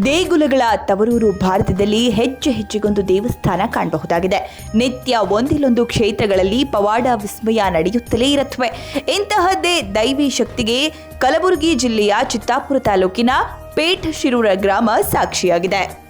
ದೇಗುಲಗಳ ತವರೂರು ಭಾರತದಲ್ಲಿ ಹೆಚ್ಚು ಹೆಚ್ಚಿಗೊಂದು ದೇವಸ್ಥಾನ ಕಾಣಬಹುದಾಗಿದೆ. ನಿತ್ಯ ಒಂದಿಲ್ಲೊಂದು ಕ್ಷೇತ್ರಗಳಲ್ಲಿ ಪವಾಡ ವಿಸ್ಮಯ ನಡೆಯುತ್ತಲೇ ಇರುತ್ತವೆ. ಇಂತಹದ್ದೇ ದೈವಿ ಶಕ್ತಿಗೆ ಕಲಬುರಗಿ ಜಿಲ್ಲೆಯ ಚಿತ್ತಾಪುರ ತಾಲೂಕಿನ ಪೇಠ ಶಿರೂರ ಗ್ರಾಮ ಸಾಕ್ಷಿಯಾಗಿದೆ.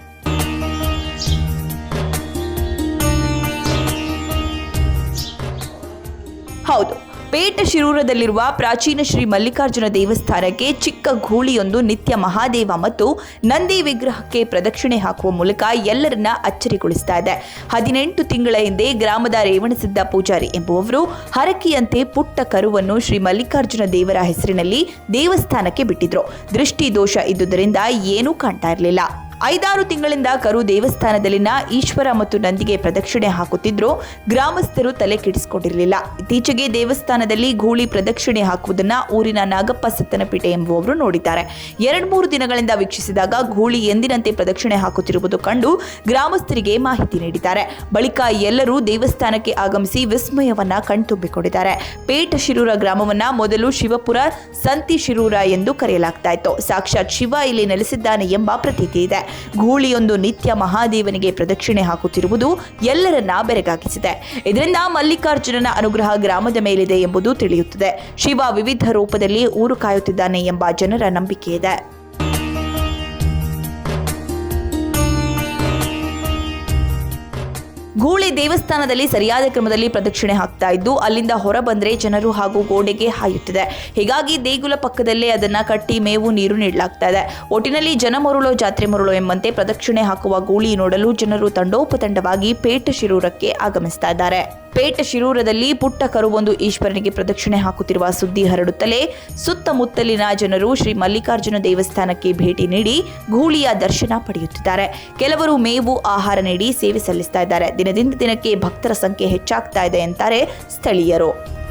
ಹೌದು ಪೇಟ ಶಿರೂರದಲ್ಲಿರುವ ಪ್ರಾಚೀನ ಶ್ರೀ ಮಲ್ಲಿಕಾರ್ಜುನ ದೇವಸ್ಥಾನಕ್ಕೆ ಚಿಕ್ಕ ಗೂಳಿಯೊಂದು ನಿತ್ಯ ಮಹಾದೇವ ಮತ್ತು ನಂದಿ ವಿಗ್ರಹಕ್ಕೆ ಪ್ರದಕ್ಷಿಣೆ ಹಾಕುವ ಮೂಲಕ ಎಲ್ಲರನ್ನ ಅಚ್ಚರಿಗೊಳಿಸ್ತಾ ಇದೆ. ಹದಿನೆಂಟು ತಿಂಗಳ ಹಿಂದೆ ಗ್ರಾಮದ ರೇವಣಸಿದ್ದ ಪೂಜಾರಿ ಎಂಬುವವರು ಹರಕಿಯಂತೆ ಪುಟ್ಟ ಕರುವನ್ನು ಶ್ರೀ ಮಲ್ಲಿಕಾರ್ಜುನ ದೇವರ ಹೆಸರಿನಲ್ಲಿ ದೇವಸ್ಥಾನಕ್ಕೆ ಬಿಟ್ಟಿದ್ರು. ದೃಷ್ಟಿ ದೋಷ ಇದ್ದುದರಿಂದ ಏನೂ ಕಾಣ್ತಾ ಇರಲಿಲ್ಲ. ಐದಾರು ತಿಂಗಳಿಂದ ಕರು ದೇವಸ್ಥಾನದಲ್ಲಿನ ಈಶ್ವರ ಮತ್ತು ನಂದಿಗೆ ಪ್ರದಕ್ಷಿಣೆ ಹಾಕುತ್ತಿದ್ರು ಗ್ರಾಮಸ್ಥರು ತಲೆ ಕೆಡಿಸಿಕೊಂಡಿರಲಿಲ್ಲ. ಇತ್ತೀಚೆಗೆ ದೇವಸ್ಥಾನದಲ್ಲಿ ಗೂಳಿ ಪ್ರದಕ್ಷಿಣೆ ಹಾಕುವುದನ್ನ ಊರಿನ ನಾಗಪ್ಪ ಸತ್ತನಪೀಟೆ ಎಂಬುವವರು ನೋಡಿದ್ದಾರೆ. ಎರಡು ಮೂರು ದಿನಗಳಿಂದ ವೀಕ್ಷಿಸಿದಾಗ ಗೂಳಿ ಎಂದಿನಂತೆ ಪ್ರದಕ್ಷಿಣೆ ಹಾಕುತ್ತಿರುವುದು ಕಂಡು ಗ್ರಾಮಸ್ಥರಿಗೆ ಮಾಹಿತಿ ನೀಡಿದ್ದಾರೆ. ಬಳಿಕ ಎಲ್ಲರೂ ದೇವಸ್ಥಾನಕ್ಕೆ ಆಗಮಿಸಿ ವಿಸ್ಮಯವನ್ನ ಕಣ್ತುಂಬಿಕೊಂಡಿದ್ದಾರೆ. ಪೇಟ ಶಿರೂರ ಗ್ರಾಮವನ್ನ ಮೊದಲು ಶಿವಪುರ, ಸಂತಿ ಶಿರೂರ ಎಂದು ಕರೆಯಲಾಗ್ತಾ ಇತ್ತು. ಸಾಕ್ಷಾತ್ ಶಿವ ಇಲ್ಲಿ ನೆಲೆಸಿದ್ದಾನೆ ಎಂಬ ಪ್ರತೀತಿ ಇದೆ. ಗೂಳಿಯೊಂದು ನಿತ್ಯ ಮಹಾದೇವನಿಗೆ ಪ್ರದಕ್ಷಿಣೆ ಹಾಕುತ್ತಿರುವುದು ಎಲ್ಲರನ್ನ ಬೆರಗಾಗಿಸಿದೆ ಇದರಿಂದ ಮಲ್ಲಿಕಾರ್ಜುನನ ಅನುಗ್ರಹ ಗ್ರಾಮದ ಮೇಲಿದೆ ಎಂಬುದು ತಿಳಿಯುತ್ತದೆ. ಶಿವ ವಿವಿಧ ರೂಪದಲ್ಲಿ ಊರು ಕಾಯುತ್ತಿದ್ದಾನೆ ಎಂಬ ಜನರ ನಂಬಿಕೆ ಇದೆ. ಗೂಳಿ ದೇವಸ್ಥಾನದಲ್ಲಿ ಸರಿಯಾದ ಕ್ರಮದಲ್ಲಿ ಪ್ರದಕ್ಷಿಣೆ ಹಾಕ್ತಾ ಇದ್ದು, ಅಲ್ಲಿಂದ ಹೊರ ಬಂದರೆ ಜನರು ಹಾಗೂ ಗೋಡೆಗೆ ಹಾಯುತ್ತಿದೆ. ಹೀಗಾಗಿ ದೇಗುಲ ಪಕ್ಕದಲ್ಲೇ ಅದನ್ನ ಕಟ್ಟಿ ಮೇವು, ನೀರು ನೀಡಲಾಗ್ತಾ ಇದೆ. ಒಟ್ಟಿನಲ್ಲಿ ಜನ ಮರುಳೋ, ಜಾತ್ರೆ ಮರುಳೋ ಎಂಬಂತೆ ಪ್ರದಕ್ಷಿಣೆ ಹಾಕುವ ಗೂಳಿ ನೋಡಲು ಜನರು ತಂಡೋಪತಂಡವಾಗಿ ಪೇಟ ಶಿರೂರಕ್ಕೆ ಆಗಮಿಸ್ತಾ ಇದ್ದಾರೆ. ಪೇಟ ಶಿರೂರದಲ್ಲಿ ಪುಟ್ಟ ಕರುವೊಂದು ಈಶ್ವರನಿಗೆ ಪ್ರದಕ್ಷಿಣೆ ಹಾಕುತ್ತಿರುವ ಸುದ್ದಿ ಹರಡುತ್ತಲೇ ಸುತ್ತಮುತ್ತಲಿನ ಜನರು ಶ್ರೀ ಮಲ್ಲಿಕಾರ್ಜುನ ದೇವಸ್ಥಾನಕ್ಕೆ ಭೇಟಿ ನೀಡಿ ಗೂಳಿಯ ದರ್ಶನ ಪಡೆಯುತ್ತಿದ್ದಾರೆ. ಕೆಲವರು ಮೇವು, ಆಹಾರ ನೀಡಿ ಸೇವೆ ಸಲ್ಲಿಸ್ತಾ ಇದ್ದಾರೆ. ದಿನದಿಂದ ದಿನಕ್ಕೆ ಭಕ್ತರ ಸಂಖ್ಯೆ ಹೆಚ್ಚಾಗ್ತಾ ಇದೆ ಅಂತಾರೆ ಸ್ಥಳೀಯರು.